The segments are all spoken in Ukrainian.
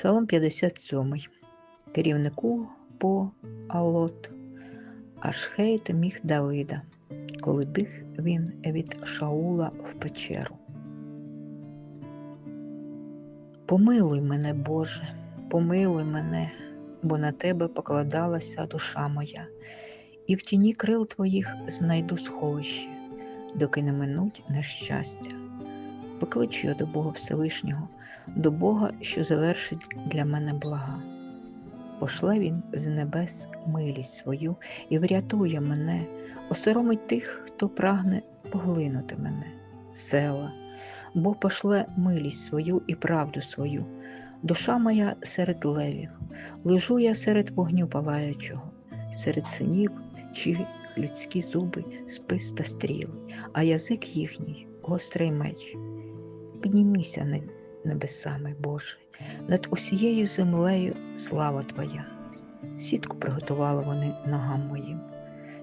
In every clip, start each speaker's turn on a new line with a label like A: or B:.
A: Псалом 57. Керівнику по Алот, Ашхейт міг Давида, коли біг він від Шаула в печеру. Помилуй мене, Боже, помилуй мене, бо на тебе покладалася душа моя, і в тіні крил твоїх знайду сховище, доки не минуть нещастя. Покличу я до Бога Всевишнього, до Бога, що завершить для мене блага. Пошле він з небес милість свою і врятує мене, осоромить тих, хто прагне поглинути мене, села, бо пошле милість свою і правду свою. Душа моя серед левів, лежу я серед вогню палаючого, серед синів, чиї людські зуби, спис та стріли, а язик їхній гострий меч. Піднімися над небесами, Боже, над усією землею слава Твоя. Сітку приготували вони ногам моїм,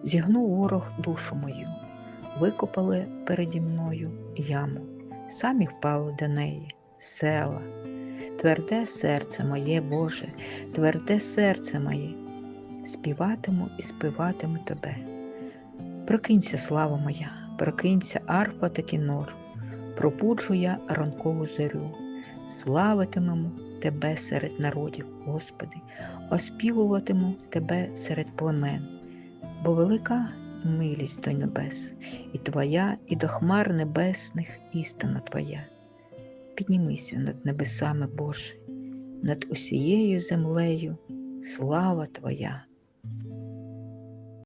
A: зігнув ворог душу мою, викопали переді мною яму, самі впали до неї, села. Тверде серце моє, Боже, тверде серце моє, співатиму і співатиму Тебе. Прокинься, слава моя, прокинься арфа та кінор, пробуджу я ранкову зорю, славитимемо Тебе серед народів, Господи, оспівуватиму Тебе серед племен, бо велика милість до небес, і Твоя, і до хмар небесних істина Твоя. Піднімися над небесами, Боже, над усією землею, слава Твоя.